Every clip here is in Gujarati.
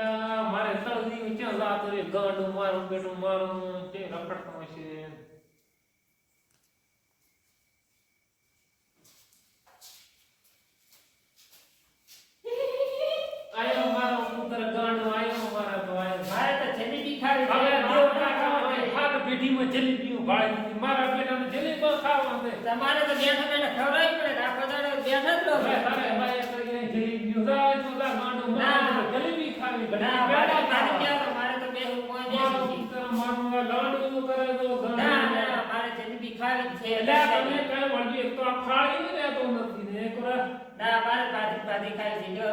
એટલે મારે તળદી ક્યાં જાતો રે? ગાંડું મારું બેટું મારું તે રખડતો છે. આયો મારો પુત્ર ગાંડો આયો મારા તો આયો મારે તો જલેબી ખાવી. હવે હાથ પેઢીમાં જલેબીઓ ભાળી મારા બેટાને જલેબી ખાવા તમારે તો બેઠા બેઠા ખવડાવી પડે આખો દાડો બેઠા જ રહો. ના, બેટા. ક્યાં મારે તો. મારું કરે તો ના, ના, મારે જલેબી ખાવી છે. એટલે તમે કઈ વળગી એક તો આ નથી ને એક વાર ના, મારે ભાજી ભાજી ખાવી છે. જો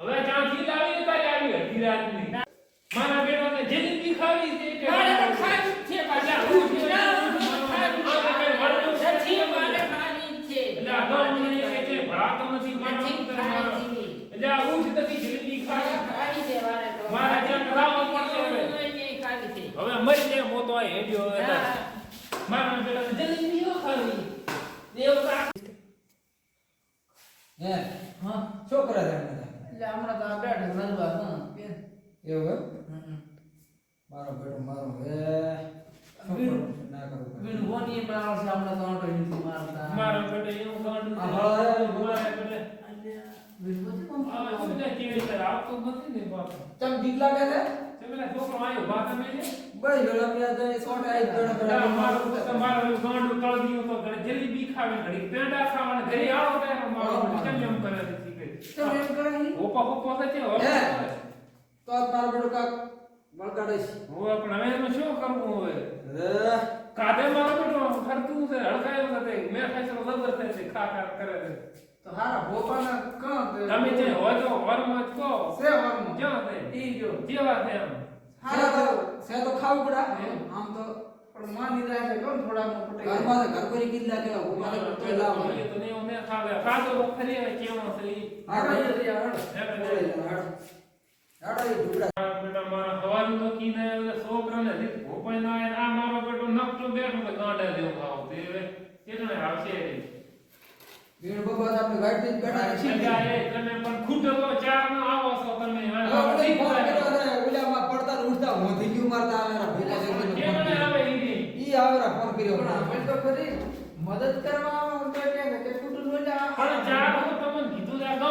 હવે ક્યાંથી લાવી તારી આવી હતી રાજની મારા બેટાને જલેબી ખાવી છે કે મારે તો ખાવી જ છે અલ્યા, ભાજી. હું જે- ના, હું ખાવી જ આ કઈ વળગું છે. નથી. નથી, મારે ખાવી જ છે. એટલે આ ગાંડું ને કે છે ભરાતો નથી મારો નથી પુત્ર ખાવી મારો. જ છે. એટલે આ હું જ નથી જલેબી મારે ખાવી ખાવી છે મારે તો. મારે જ્યાં કરાવવા પડશે હવે. નહીં, ખાવી છે. હવે મરી આ હેડ્યો. ના, મારા બેટાને ખાવી. દેવતા હે હા શું કરે એટલે હમણાં તો આ નલવા હા એવું એમ? મારો બેટો મારો હે. શું વીણ- કરું છું, ના કરું બીન વોની મારો છે હમણાં તો આંટો નથી મારતા. મારો બેટો એવું ગાંડું છે. આ હવે મારા બેટે અલ્યા, વીણ વોની કોણ આ શું છે કેવી છે આવતો નથી ને બાપ. ચમ બીક લાગે છે? તે પેલા છોકરો આવ્યો બા તમે ને બસ વેલા મેં તો સોટે પેલા મારો ગાંડું તળદીયું ઘરે જલેબી ખાવે ઘડી પેંડા ખાવાના ઘરે આવો ત્યારે મારો કેમ એમ કરે છે શીખે કેમ એમ કરે ઈ? ઓપા ઓપા તો હે? તો આજ મારો બેટો કાક વળગાડે છે. હવે પણ હવે એમાં શું કરવું હવે? અરે, મારો બેટો ફરતું છે હળકાયો નથી મેં ખાઈ તો જબર છે ખા ખા કરે છે. તો હારા ભોપાના કાં તમે જે હોય તો વરમાં જ કહો. સે વર્મ ક્યાં છે ઈ જો. જેવા છે એમ. છે તો છે તો ખાવું પડે. આમ તો પણ માની જાય છે કોણ થોડામાં પટે ગયા. ઘરમાં તો ઘર કોઈ કિલ્લા કે મારે તો લાવ. તો નહીં, મને ખાવે. ખાધો ફરી આવે કેવો છે ઈ. હા ભાઈ એ રહ્યા, હાડો. હાડો એ ઢુકડા બેટા મારા સવારનું તો કીને છોકરાને રીત ભોપાઈ ના ને આ મારો બેટો નકટો બેઠો તો ગાંડા જેવો ખાવ તે એટલે આવશે બીણ બાબા આપણે ગાડી બેઠા છીએ તમે પણ ખુદ તો ચાર ના આવો છો તમે. હવે હવે ઓલી ઠીક ફોન કર્યો છે, ઓલામાં પડતા ને ઉઠતા મોંથી ગયું મારતા આવેરા ભેગા થઈ ગઈને ફોન કેટલે કર્યો. આવે ઈ ઈ આવેરા ફોન કર્યો. પણ આપણે તો ખરી મદદ કરવા આવો તો કે કે કુટુંબ બોલે પણ ચાર હું તમને કીધું આના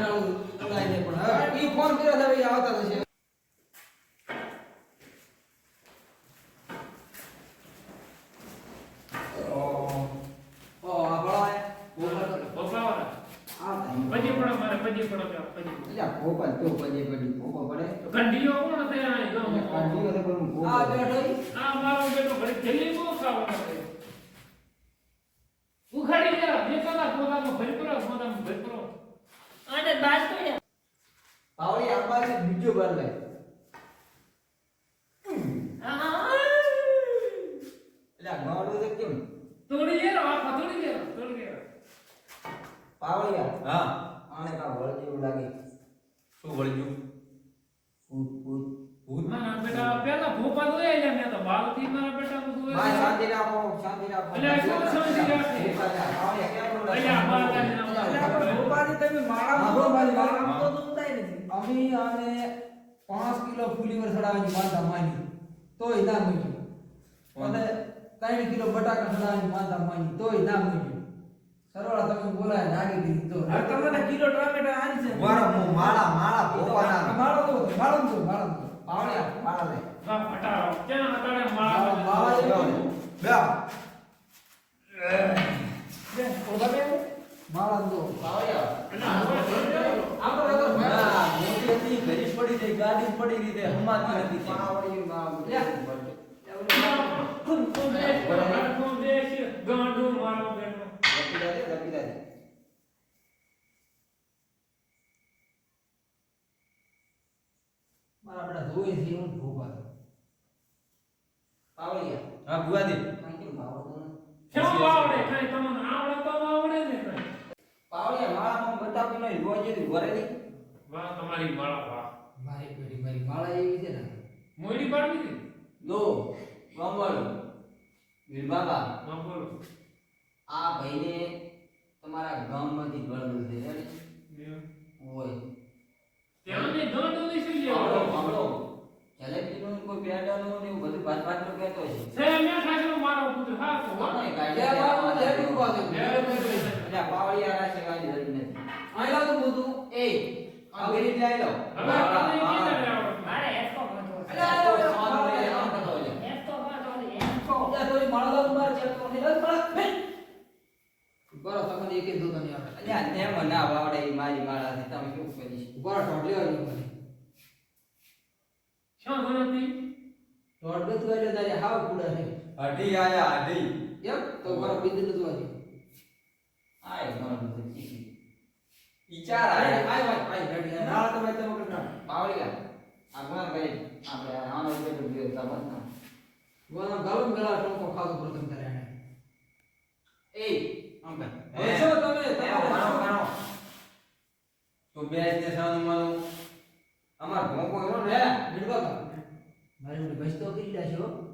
ટાળું પણ હવે. ઈ ફોન કર્યો હવે આવતા થશે ઓ ઓ આ બળાય બફાવાના. આ થાય. પછી પડો મારે પછી પડો કે પછી તો ઓપન તો બધી પડી ભોપા પડે તો કંડીઓ કોણ છે આ વખતે પણ ભોપા. આ બેઠો. આ મારો બેટો ઘડી જલ્દી બહુ ખાવા. ઉખાડી જા, બે કલાક પોતાનું ભરી કરો, પોતાનું ભરી કરો. આને બાજ તો યાર. પાવડી આંબાથી બીજો બાર લે આ. એટલે આ ગાળું છે કેમ તોડી લેરો, આખા તોડી લેરો, તોડી લેરો. પાવડિયા હા આને કા વળ જેવું લાગે શું વળગ્યું ભૂત ભૂત ભૂત મારા બેટા પેલા ભોપા તો એ મેં તો બાલથી મારા બેટા બધું એ ભાઈ શાંતિ રાખો શાંતિ રાખો અલ્યા, શું શાંતિ રાખે? પાવડિયા કેમ બોલે? અલ્યા, બાલકાની નામ. એટલે આપણે ભોપાની તમે માળા હા, મૂકો, ભોપાની માળામાં માળા. તો દુખતાય નથી. અમે આને પાંચ કિલો ફુલીવર ચડાવવાની માનતા માની તોય ના મૂક્યું અને ત્રણ કિલો બટાકા ચડાવવાની માનતા માની તોય ના મૂક્યું સરવાળા તમે બોલાય નાગી દીધી તો તમને કિલો ટમેટા આની છે. મારા માળા માળા ભોપાના માળો તો માળો તો માળો તો પાવડિયા માળા લે વાહ, હટાવો. હટાડે માળા માળા? માળા બે બેન, ઓલા બેન. માળા તો પાવડિયા અલ્યા, હવે જોઈ લો. આપણે તો ના, મોટી હતી, ઘરી પડી જાય, ગાડી પડી પડી રીતે હમાતી હતી. પાવડી માં દેશ, મારો બેનો લપી દે લપી દે મારા બેટા ધોઈ થી હું ભોપા તો પાવડિયા હા ભુવાજી કાંઈ કેમ ભાવતું નથી? કેમ આવડે? કાંઈ તમને આવડે તો આવડે ને કાંઈ. પાવડિયા માળામાં બતાવી નહીં રોજ એની વરેલી તમારી માળા, પા મારી પેઢી મારી માળા એવી છે ને મોડી પાડવી હતી? લો ગમવાળો વીર બાબા બોલો. આ ભાઈને તમારા ગામમાંથી ગળવું છે ને. ઓય ત્યાંની ગાંડો નહીં શું સાંભળો, લેવું? સાંભળો. જલેબીનું કોઈ પેડાનું ને બધું ભાત ભાતનું કહેતો છે. છે મેં ખાધેલું મારો પુત્ર હા તો કોને હા. કાઢી લે બાપુ, લે દેવા? તું બાજુ. લે, લે, લે, લે. એટલે આ પાવડિયા રાશે કાંઈ જરૂર નથી. અહીં લાવ તું બધું. એ, આ ગરીબ આવી લો. હવે. મારે હેસકો ગોતવો છે. અલ્યા, અલ્યા, અલ્યા. સોનું લઈ લે, આમ કરતો હોય. હેસકો ગોતવો છે, હેસકો. જા, થોડી માળા તું મારે. નહીં, લાવ, માળા, બેન. બરો, તમને એક એક દો તને આવે. અલ્યા, ને મને આ વાવડે ઈ મારી માળા થી તમે શું કરી બરો, ઢોળ લેવા જેવું મને. શું? ઢોળ બધું એટલે તારે હાવ કુડા છે. અઢી આયા, અઢી. એમ? તો બરો, બીજું તો આજે. આય, શીખી. ઈ ચાર આય, આયા. આય, રેડી. નાળા તમે તમે કરતા. પાવડિયા. આ ગુણ ભાઈ આપણે આનો જે ગયો તો ના. વાના ગાલમ ગલા ટોકો ખાધો પ્રથમ કરે એ, આમ. હવે શું તમે શું? ભણો. તો બે ને સાનું માનું. અમાર ભોંકો એવો ને. તો. મારી મોટી બસ તો કરી રહ્યા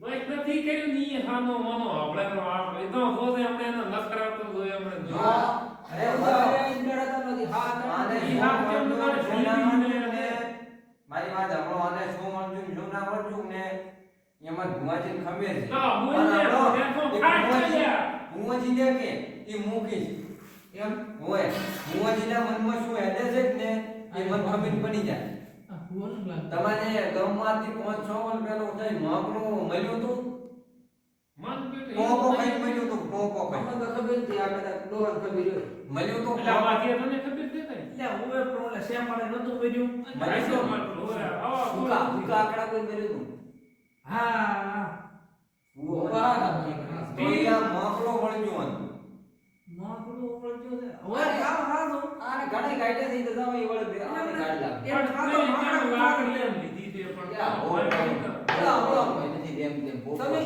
બસ નથી કર્યું ની હાનો માનો આપણે તો આ લીધો હોતે આપણે એનો નખરા તો જોઈએ આપણે હા અરે બાબા, એ તો નથી. હા, તમે આને ઈ શું કેમ મળતું, તમારે શું ના જલેબી મળતું ને- ને. મારી વાત આપણો અને શું મળતું, શું ના મળતું ને એમાં ભુવાજીને ખબર છે. હા, બોલ પણ ને, આપણો બેઠો એ ખાટ છે ચાલ્યા. ભુવાજી ને કે ઈ મૂકીશ એમ હોય ભુવાજીના મનમાં શું હેડે છે ને એ મન ખમીર પડી જાય તમારે ગામમાંથી પાંચ છ વર્ષ પહેલો કઈ નોકરું મળ્યું હતું કઈ મળ્યું હતું ટોકો કઈ અમને તો ખબર નથી આ બધા ડોહાને ખબર હોય. મળ્યું હતું એટલે આ વાઘે તને ખબર છે કઈ? એટલે હું એ પ્રોબ્લેમ શેમ મળે નતું તો? ભૂકા ભૂકા આંકડા કોઈ મળ્યું હતું હા. મળ્યું. તો મોકલો વળગ્યો હતો. નોકરું હવે કામ હારું આને ઘણી તમે આને ગાડી લાવો. એ ખાતો પણ માકડા મેં લાકડી લીધી છે, પણ યા, હો, ભાઈ ભાઈ. નહીં. બોલા, બોલા, કોઈ નથી તેમ તેમ તમે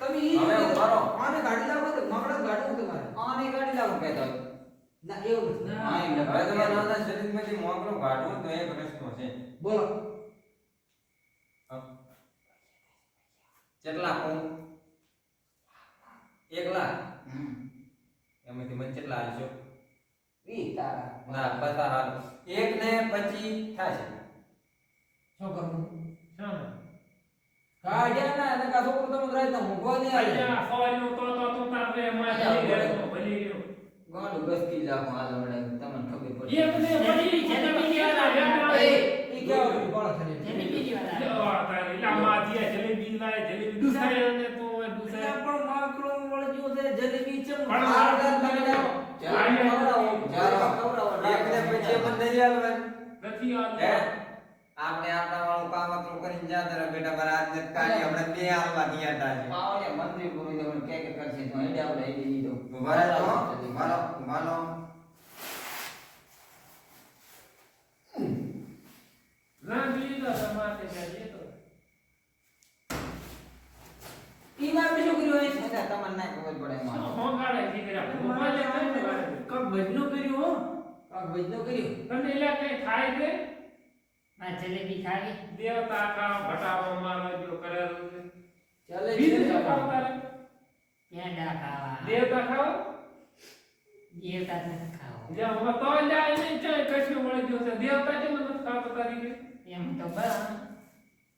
તમે ઈ હવે રીતે આને ગાડી લાવો તો માકડા ગાડી આને ગાડી લાવો કહેતા હોય. ના એવું નથી. હા, એમ હવે નાના શરીરમાંથી તો એક રસ્તો છે. બોલો. કેટલા કહું એક લાખ. એમાંથી મને કેટલા હાલશો ઈ તારા. ના પતા હાલ એક ને પચી થશે શું કરવું? શું કાઢ્યા ના એને કા છોકરો તમે રાત ના ઊંઘવા નહીં. આવે સવાલ સવારનું તો તો તું તાર રે, અહીંયા ભલી બોલે. રહેતો, ભલી રહ્યો. ગાંડું ગસકી લાખો હાલ હમણાં તમને ખબર પડી એક ને પછી જલેબી કેટલા જેવા યાદ એ ઈ કેવા બાળક ખરી. જેની બીજી આવે. આ તારી એટલે દિયા આ જલેબી લાય, જલેબી દુસાય અને તો દુસાય. પણ માકડો વળગ્યો છે જલેબી ચમ પણ આ આ તમે જાઓ. જ્યારે ખવડાવો, જ્યારે ખવડાવો. એક ને જ નથી આ આપણે આપણા વાળું કાવતરું કરીને જા તારા બેટા મારા આજને કાલે હમણાં બે હાલવા દિયા તા છે. પાવને મંદિર ગુરુ દેવન કે કે કરશે તો હેડે આવડે એ દીધો તમારે જઈએ તો. ઈ માં કર્યું તમને ના ખબર પડે દીકરા? મોબાઈલે ને વારે. કક ભજનું કર્યું હો. કાક વૈદ્ય કર્યો તમને એટલે કઈ થાય છે? આ જલેબી ખાવી દેવતા કા ભટાવો મારો જો કરે છે. ચાલે બીજું શું ખાવું તારે? પેંડા ખાવા દેવતા ખાવ? દેવતા નથી ખાવ જ્યાં હવે તો જાય નહીં, ચાય કશું મળી ગયું છે. દેવતા કેમ નથી ખાતો તારી કે? એમ તો બસ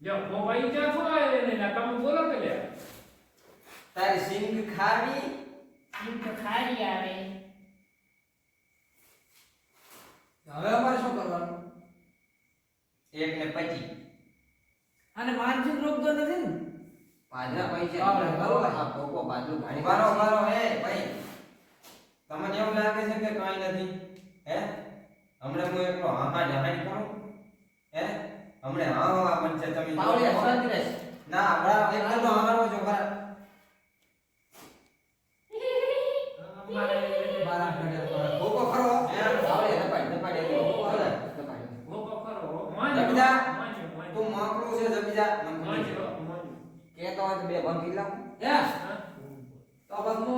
જો ભોવાઈ જા શું આવે ને? એટલે તમે બોલો કે લ્યા. તારી સિંગ ખાવી સિંગ તો ખારી આવે હવે અમારે શું કરવાનું? એક ને પચી અને માનસિક રોગ તો નથી ને? પાછા પૈસા આપણે બરોબર. બાજુ ગાડી ઊભા રહો, હે ભાઈ તમને એવું લાગે છે કે કાંઈ નથી? હે? હમણાં હું એકલો હાહાડ હાહાડ કરું? હે? હમણાં હા હા બનશે તમે પાવલે. શાંતિ રહે. ના બરાબર. તો હારો છો બરાબર. મારા ઘડે મારા ભોકો ખરો પાવલે દપાડ દપાડ એક પાવલે. દપાડ ભોગો ખરો. માન્યો, જબજા. માન્યો, માન્યો. તું માકડું છે જબીજા મને ખબર છે. માન્યો, માન્યો. કેતો હોય તો બે ભંગી લાવ હે? તો બસ હું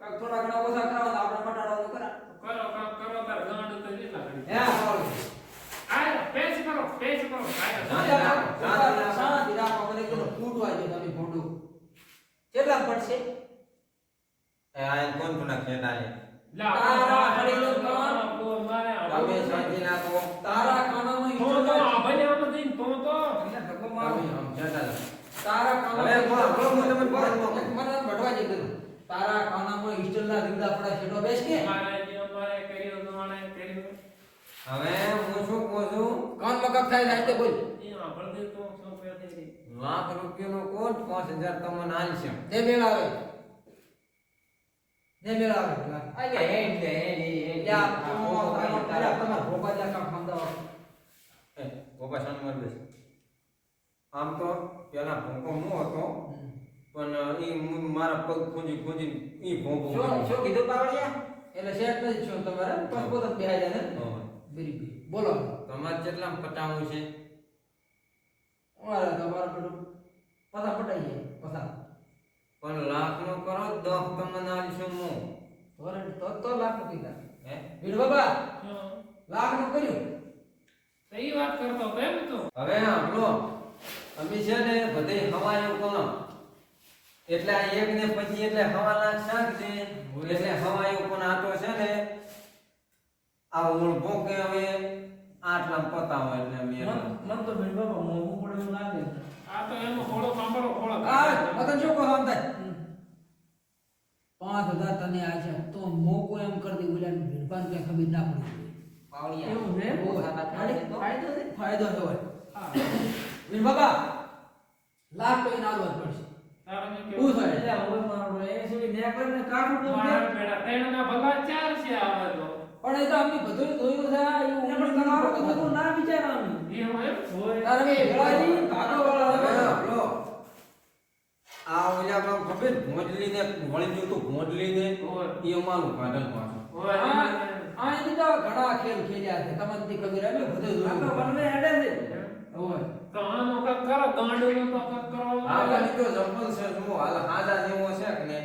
કાક થોડા ઘણા ઓછા કરાવવા આપણે મટાડવાનું કરા કરો કામ કરો તાર ગાંડ તો કેટલા કરી હે બોલ આય પેચ કરો પેચ કરો આય શાંતિ રાખો, શાંતિ રાખો. શાંતિ રાખો મને કીધું ફૂટવા જો તમે ભોંડું કેટલા પડશે એ આ કોણ તું નાખે ના એ લા તારા હળી લો કાન. મારે તમે શાંતિ રાખો તારા કાનો લેતા જાઓ. તારા કાનમાં હવે બોલો, બોલો, હું તમને બોલો, બોલો. એક મને ભટવા જે કરું તારા કાનામાં ઈસ્ટલના દીવડા પડા છેટો બેસ કે અમારે જે અમારે કર્યું તમારે કર્યું હવે હું શું કહું છું? કોણ મગજ થાય થાય તે બોલ. એ તો રૂપિયા નો લાખ રૂપિયાનો કોટ પાંચ હજાર તમને હાલશે દે મેળાવે દે મેળ આવે. લાગ. અલ્યા હેડ લે હેડ હેડ હેડ યા, આ તમારો- ફોટો કાઢી તમારો- તારા તમારો ભોપા જા કામ ખાંદા એ ગોપા શાંત મારી બેસ આમ તો પેલા ભોંકો હું હતો પણ ઈ હું મારા પગ ખૂંજી ખૂંજી એ ભોંકો શું શું કીધું પાવડિયા એટલે શેઠ નથી છો તમારે? પણ પોતે બેહાઈ જાય ને હા. બરી બરી બોલો. તમારે કેટલા પટાવું છે? ઓલા તમારે પેલું પતા પટાઈએ પતા પણ લાખ નો કરો દસ તમને હાલશું હું. તોરે તો તો લાખ નો કીધા. હે? ભીડ બાબા લાખ નો કર્યું. સહી વાત કરતો એમ તો. હવે આપણો અમે છે ને બધે હવાયો કોનો એટલે આ એક ને પછી એટલે હવા લાખ શાક છે એટલે હવાયો કોણ આ તો છે ને આ ઓળખો કે હવે આટલા પતાવો એટલે અમે મન તો ભીડ બાબા મોંઘું પડે એવું લાગે આ તો એનો ખોળો સાંભળો ખોળો. આ મતન શું કહો આમ થાય? પાંચ હજાર તને આ છે તો મોકો એમ કરી દે ઓલા ભીડભાન કઈ ખબર ના પડી એવું છે? બહુ ફાયદો છે? ફાયદો તો હોય. ભીડ બાબા લાખ તો એને આલવા જ પડશે. કેવું થાય? એટલે હવે મારો એ સુધી ને કાઢું તો મારા બેડા ભલા ચાર છે આવા તો. પણ એ તો અમે બધું જોયું છે આ એવું પણ તમારો બધું ના વિચારવાનું. એવું એમ હોય. તારે કે ભેળાજી ભાગો વાળો. આ ઓલા કામ ખબર મોડલી ને વળી ગયું તો મોડલી ને એ અમારું ગાર્ડન પાછું હોય. આ આ તો ઘણા ખેલ ખેલ્યા છે તમને થી ખબર આવે બધું આ તો બનવે હેડે છે. હોય. તો કરો તો આ તો જંગલ છે હાલ હાજા જેવો છે કે ને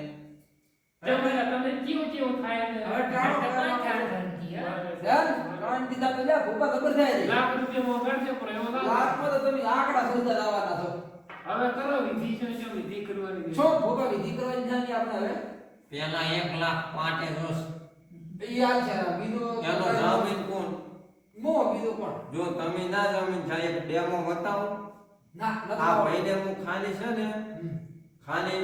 જમેલા તમે કેવું કેવું થાય હવે યાર દીધા લ્યા ખબર થાય છે લાખ રૂપિયામાં કરશે પણ એમાં ના લાખમાં તો તમે આંકડા સુધા લાવવાના છો. હવે કરો વિધિ છે શું વિધિ કરવાની છો? ભૂપા વિધિ કરવાની આપણે હવે? પેલા એક લાખ પાંચે દસ ઈ હાલ છે બીજું એનો જામીન કોણ? મો બીજું કોણ? જો તમે ના જામીન થાય એક ડેમો બતાવો. ના આ. ભાઈને હું ખાલી છે ને ખાલી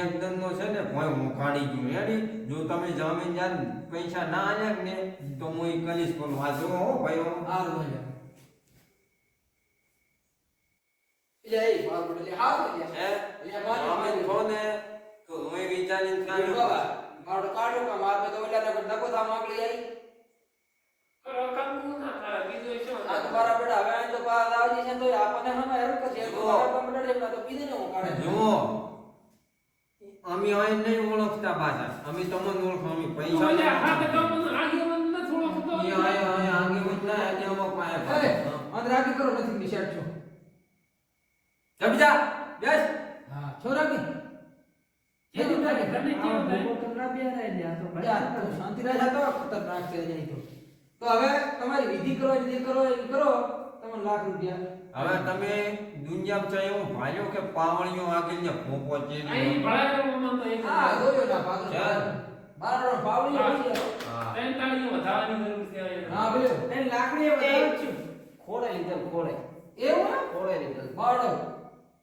એક દંડનો છે ને ભોય હું ખાડી ગયું રેડી જો તમે જામીન જાન પૈસા ના આયા ને તો હું ઈ કલીશ આ જો હો ભાઈઓ હાલ. બોલે એટલે એ બાર બોલે એટલે હાલ બોલે હે? એટલે મારી જામીન થો ને તો હું વિચારીને બાબા મારો કાઢો કે માર તો ઓલા ને નકો થા માંગલી આવી કરો કંકુ ના કરે બીજું શું આ તો મારા બેટા હવે તો બહાર આવજી છે તો આપણને હમે હેર કરશે તો જુઓ. મારા તો કીધે હું કાઢે. જુઓ. અમે હોય નહીં ઓળખતા પાછા. અમે તમને ઓળખો અમે પૈસા ઓલે હા તો તમને આગે આગેવાન ન થોડો હતો ઈ આયા આયા આગે વધના એટલે અમુક પાસે એ પાછા. અંદર રાગી કરો નથી નિશાળ છો. જમી જા બેસ. હા છોરા રાગી? જે થાય તને કેવું થાય ભોગો તો ના બેરાય લે આ તો ભાઈ. શાંતિ રહે તો ખતરનાક છે જાય તો. તો હવે તમારી વિધિ કરો વિધિ કરો એ કરો. તમને લાખ રૂપિયા. હવે તમે દુનિયામાં ચાહે એવું ભાલ્યો કે પાવણીઓ આગળ ને ભોપો છે અહીં ભળાયો તો એક હા જોયો ના ભાગ ચાલ. મારો પાવણીઓ હા. છે. હા. ત્રણ તાળીઓ વધારવાની જરૂર છે હા ભલે એ લાકડી એ વધારે છે. ખોળે લીધેલ ખોળે. એવું હે? ખોળે લીધેલ. બાળો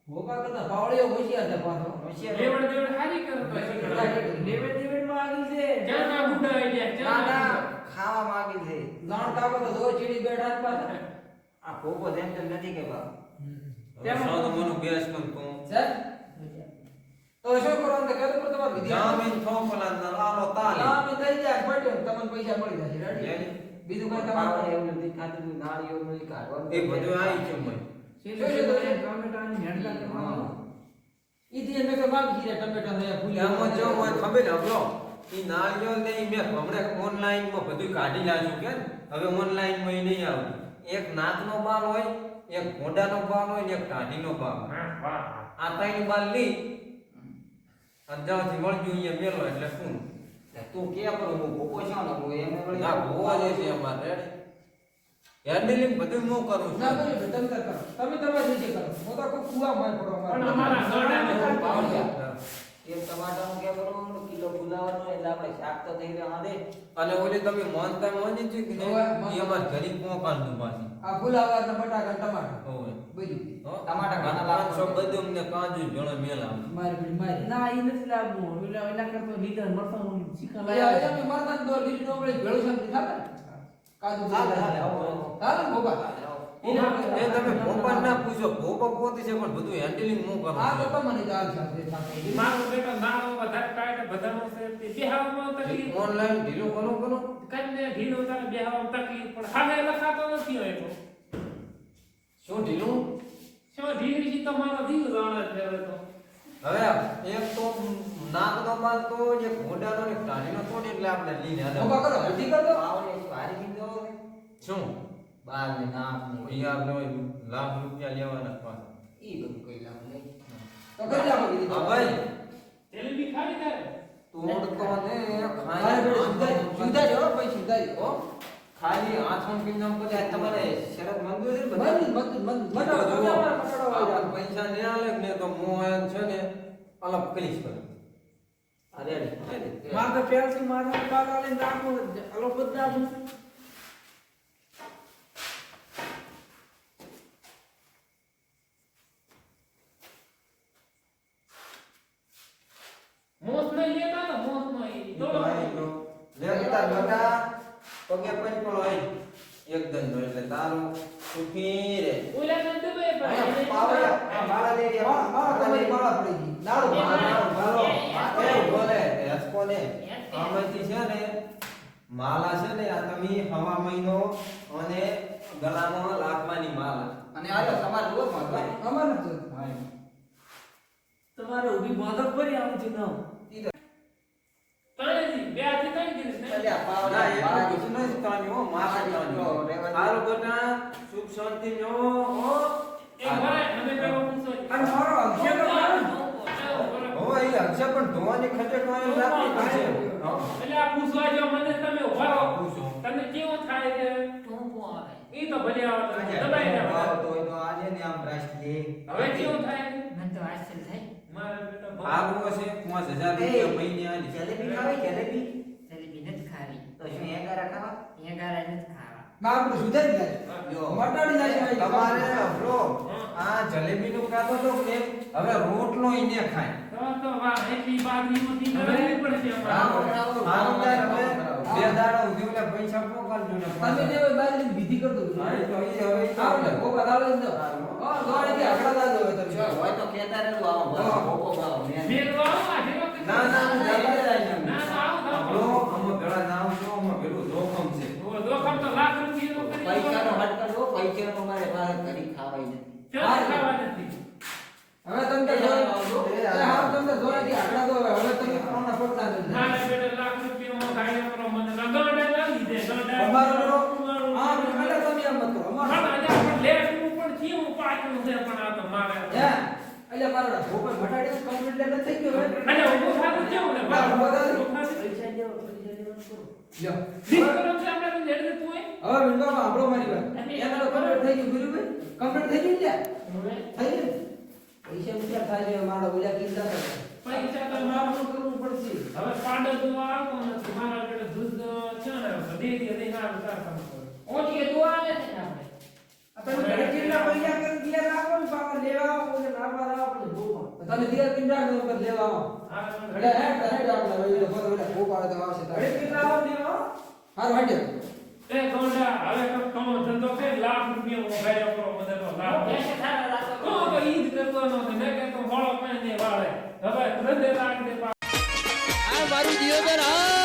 ભોપા કરતા પાવળીઓ હોશિયાર છે પાછો. હોશિયાર. લેવડ દેવડ હારી કરો પછી કરો. ડેવિડ ડેવિડમાં આગળ છે. જ્યાં ના બુડા આઈ ગયા ના ના ખાવા માંગી છે. જાણતા કાકો તો જો ચીડી બેઠા પાછા. આ કોકો તેમ તેમ નથી કે બાપ સાનો મનો બેસ કર તો. સર તો શું કરવાનું તો કહેતો પણ તમારી વિધિ જામીન થો ના લાલો તાલે. જામીન થઈ જાય પડ્યો તમને પૈસા મળી જશે. રેડી? બીજું કઈ તમારે? એવું નથી ખાતું તું નાળીઓ નથી કાઢવાનું. એ બધું આવી છે મને સીધું એ ટમેટાની હેડલા કરવાનું ઈ થી મેં કે માંગી છે ટમેટા ને ફૂલી એમાં જો મને ખબર હબળો ઈ ને મેં હમણાં ઓનલાઈનમાં બધું કાઢી લાજુ કે? હવે ઓનલાઈનમાં ઈ નહીં આવતું. એક નાકનો બાલ હોય એક મોઢાનો બાલ હોય ને એક ટાઢીનો બાલ. આ ત્રણ બાલ લી અંજાવથી વળજો અહીંયા મેલો એટલે શું? તું કે કરો હું ભોગો છો ને હું એમ વળી ના ભોવા જે છે અમારે રેડી. હેન્ડલિંગ બધું હું કરું ના છું બોલ્યો તમે કરો. તમે તમારી રીતે કરો. હું તો કુવા માં પડો પણ અમારા બહુ પાવડિયા. એક ટમાટાનું કે કરું કિલો ફુલાવાનું એટલે આપણે શાક તો થઈ ગયા હાથે. અને ઓલે તમે માની છે કે હોવે, નહીં? ઘરી પોકાન અમારે ઘરે પાછી આ ફુલાવર ને બટાકા ને ટમાટર ઓય. બધું. હો? ટમાટા ઘણા લાવ છો બધું અમને કાજુ જણો મેલા. મારી બધી મારી. ના ઈ નથી લાવવું. એટલે એના કરતો લીધા મરસાનું લાવ્યા હવે તમે મરતા તો લીધો ડુંગળી ભેળો શાક ખાતા કાજુ હાલે, હાલે, આવો, આવો. એ તમે ભોપાલ ના પૂછો ભોપા પોતે છે પણ બધું હેન્ડલિંગ હું કરું આ તો મને તમને ચાલ સાથે સાથે. મારો બેટો નાનો વધારે કાઢે બધાનો છે તે બેહાવામાં તકલીફ. ઓનલાઈન ઢીલું કરું કરું. કઈને ઢીલો તારે બેહાવામાં તકલીફ પણ હવે લખાતો નથી હોય તો શું ઢીલું? શું ઢીલી છે તો મારો દીવ જાણે છે હવે તો. હવે એક તો નાક નો માલ તો જે ઘોડાનો ને ટાણીનો તો એટલે આપણે લઈને હાલે. ભોપા કરો હજી કર દો. આવડે છે, ભારી કીધો શું? બાર ને નાખ ને આપણે ઓય લાખ રૂપિયા લેવાના પણ ઈ બધું કઈ લાવ નહીં. તો કઈ કીધી. હા ભાઈ જલેબી ખાવી તારે તોડતો ને ખાઈ બેટા સુધારી જો હો ભાઈ સુધારી હો ખાલી આથમ કિન્નમ કરે આ તમારે શરત મંજૂર છે ને બધી? મન મન મન. પૈસા ને આલે ને તો મોહન છે ને અલગ કરીશ કરે અરે રેડી, રેડી. મારે તો થી મારે કાકા લઈને રાખવું અલગ બધા જ પડી છે ને માલા છે ને આ તમે હવા મહિનો અને ગળામાં લાકવાની માલા અને આ તો તમારે ને મારે. અમારે તો તમારે ઊભી મદદ આવું છે ન ત્રણેયથી, બે હાથથી ત્રણ દિવસ ને. અલ્યા, ના પાવડા, એ માળા બધું નથી તાન્યું, હો, માથે તાન્યું. રેવા દે. હાલો બેટા સુખ શાંતિ નો હો એક અમે પેલો અને મારો અક્ષય તો હો એ અક્ષય પણ ધોવાની ખટે કોઈ લાગતી પડશે એટલે આ પૂછવા જો મને તમે ઊભા પૂછો. તમને કેવું થાય છે? ટૂંકો આવે. ઈ તો ભલે આવે આજે દબાઈ દે ભાવ હોય તો આજે ને આમ રાષ્ટ્રીય. હવે કેવું થાય? મને તો આશ્ચર્ય થાય. મારા બેટા ભાગ આવું હશે પાંચ હજાર રૂપિયા મહિને આની જલેબી ખાવી જલેબી? તો શું એગારા ખાવા? એ ગાળા નથી ખાવા. ના આપણે જાય. જો. મટાડી જાય છે તમારે બ્રો આ જલેબી નું ખાતો તો કે હવે રોટલો ઈને ખાય. તો તો વાહ, એટલી બાજરીમાંથી કરવી પડશે રામ અમારે. રામ મારું કાંઈ હવે બે દાડા સુધી ઓલા પૈસા મોકલજો ને તમે જે દો હા, તો હવે દો. હા કે હોય હોય તો આવો ભાવ, મેં- ના, ના, આવું તો બ્રો આવું. અમે ભેળા નામ છો અમે ભેળું જોખમ છે ઓ, જોખમ તો લાખ દો. હટ કરવો, પૈસાનો મારે બહાર કરી ખાવાય નથી. ખાવા નથી? હવે તમને જો એ હા તમને જોડે કે આટલા તો હવે હવે કોણ ના પડતા નથી મારા બેટા લાખ રૂપિયામાં ગાડી કરો મને રગડે લાગી દે રગડે અમારો અમારું- હા એટલે તમે એમ મત અમારો હા, આજે આપણે લેટનું પણ થયું, પાછું છે પણ આ તો મારે. હે? એટલે મારો ભોપા મટાડી કમ્પ્લીટ એટલે થઈ ગયો. હવે અને હું થાતું કેવું ને? બરાબર. પૈસા દેવો પૈસા દેવો કરો લ્યો છે આપણે તો દેતું હોય. હવે વિંડોમાં આપણો મારી વાત એના તો કમ્પ્લીટ થઈ ગયું ગુરુભાઈ. કમ્પ્લીટ થઈ ગયું હવે? ત્યાં થઈ ગયું? પૈસા રૂપિયા થાય છે? મારો બોલ્યા કિંમત પૈસા તો મારું કરવું પડશે. હવે પાડો નથી. મારા દૂધ છે ને, ઉતાર કરો. તો આવે છે ને? તમે ને લેવા આવો હા, તને આપણે તો આવશે આવો લેવા. હારું એ ગોંડા, હવે તો કમો ધંધો કે લાખ રૂપિયા મને લાખ પૈસા સારા રાખો. તો તો ઈ જ કરતો નથી. મેં કીધું મોળો પાણીને વાળે. હવે ધંધે લાખ દે આ મારું દિયોદર હા